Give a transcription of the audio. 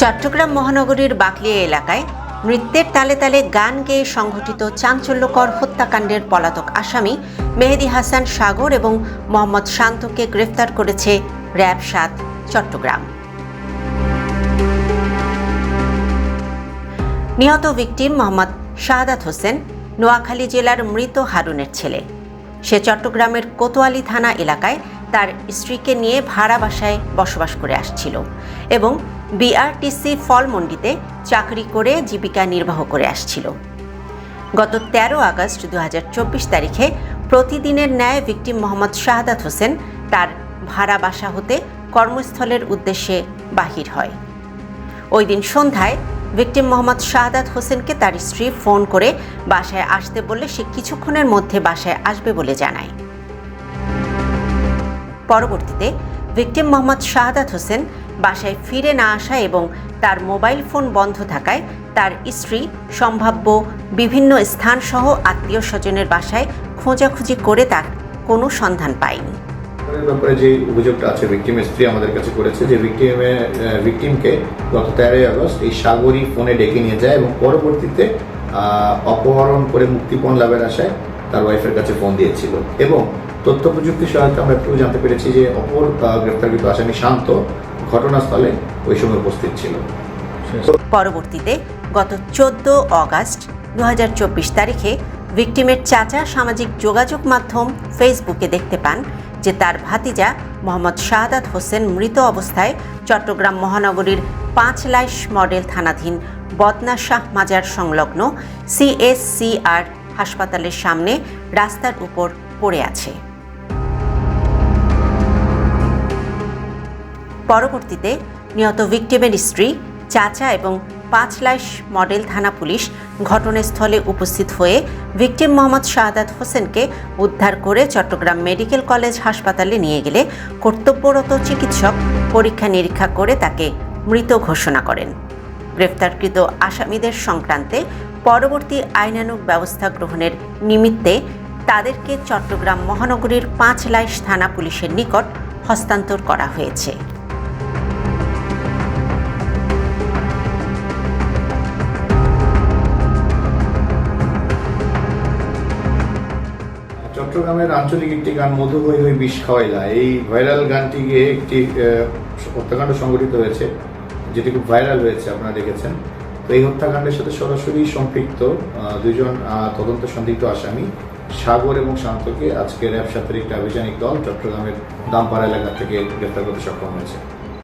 চট্টগ্রাম মহানগরীর বাকলিয়া এলাকায় নৃত্যের তালে তালে গান গেয়ে সংঘটিত চাঞ্চল্যকর হত্যাকাণ্ডের পলাতক আসামি মেহেদি হাসান সাগর এবং মোহাম্মদ শান্তকে গ্রেফতার করেছে র্যাব সাত, চট্টগ্রাম। নিহত ভিকটিম মোহাম্মদ শাহাদাত হোসেন, নোয়াখালী জেলার মৃত হারুনের ছেলে। সে চট্টগ্রামের কোতোয়ালি থানা এলাকায় তার স্ত্রীকে নিয়ে ভাড়া বাসায় বসবাস করে আসছিল এবং বিআরটিসি ফলমন্ডিতে চাকরি করে জীবিকা নির্বাহ করে আসছিল। গত তেরো আগস্ট দু হাজার চব্বিশ তারিখে প্রতিদিনের ন্যায় ভিকটিম মোহাম্মদ শাহাদাত হোসেন তার ভাড়া বাসা হতে কর্মস্থলের উদ্দেশ্যে বাহির হয়। ওই দিন সন্ধ্যায় ভিকটিম মোহাম্মদ শাহাদাত হোসেনকে তার স্ত্রী ফোন করে বাসায় আসতে বললে সে কিছুক্ষণের মধ্যে বাসায় আসবে বলে জানায়। পরবর্তীতে ভিকটিম মোহাম্মদ শাহাদাত হোসেন বাসায় ফিরে না আসা এবং তার মোবাইল ফোন বন্ধ থাকায় তার স্ত্রী, সম্ভাব্য বিভিন্ন স্থানসহ আত্মীয় স্বজনের বাসায় খোঁজাখুঁজি করে তার কোনো সন্ধান পায়নি। ব্যাপারে যে অভিযোগটা আছে স্ত্রী আমাদের কাছে করেছে যে গত তেরোই আগস্ট এই সাগরী ফোনে ডেকে নিয়ে যায় এবং পরবর্তীতে অপহরণ করে মুক্তিপণ লাভের আশায় তার ওয়াইফের কাছে ফোন দিয়েছিল। এবং তথ্য প্রযুক্তি সহায়তা আমরা একটু জানতে পেরেছি যে অপর গ্রেপ্তারকৃত আসামি শান্ত ঘটনাস্থলে ওই সময় উপস্থিত ছিল। পরবর্তীতে গত চোদ্দ অগাস্ট দু তারিখে ভিকটিমের চাচা সামাজিক যোগাযোগ মাধ্যম ফেসবুকে দেখতে পান যে তার ভাতিজা মোহাম্মদ শাহাদাত হোসেন মৃত অবস্থায় চট্টগ্রাম মহানগরীর পাঁচ লাইশ মডেল থানাধীন বদনা শাহ মাজার সংলগ্ন সিএসসিআর হাসপাতালের সামনে রাস্তার উপর পড়ে আছে। পরবর্তীতে নিহত ভিকটিমের স্ত্রী, চাচা এবং পাঁচ লাইশ মডেল থানা পুলিশ ঘটনাস্থলে উপস্থিত হয়ে ভিকটিম মোহাম্মদ শাহাদাত হোসেনকে উদ্ধার করে চট্টগ্রাম মেডিকেল কলেজ হাসপাতালে নিয়ে গেলে কর্তব্যরত চিকিৎসক পরীক্ষা নিরীক্ষা করে তাকে মৃত ঘোষণা করেন। গ্রেফতারকৃত আসামিদের সংক্রান্তে পরবর্তী আইনানুগ ব্যবস্থা গ্রহণের নিমিত্তে তাদেরকে চট্টগ্রাম মহানগরীর পাঁচ লাইশ থানা পুলিশের নিকট হস্তান্তর করা হয়েছে। চট্টগ্রামের আঞ্চলিক একটি গান মধু হই হই বিষ খাওয়াইলা। এই ভাইরাল গানটিকে একটি হত্যাকাণ্ড সংঘটিত হয়েছে, যেটি খুব ভাইরাল হয়েছে, আপনারা দেখেছেন। তো এই হত্যাকাণ্ডের সাথে সরাসরি সম্পৃক্ত দুজন তদন্ত সন্দিগ্ধ আসামি, সাগর এবং শান্তকে আজকে র্যাব সাথের একটি আভিযানিক দল চট্টগ্রামের দামপাড়া এলাকা থেকে গ্রেফতার করতে সক্ষম হয়েছে।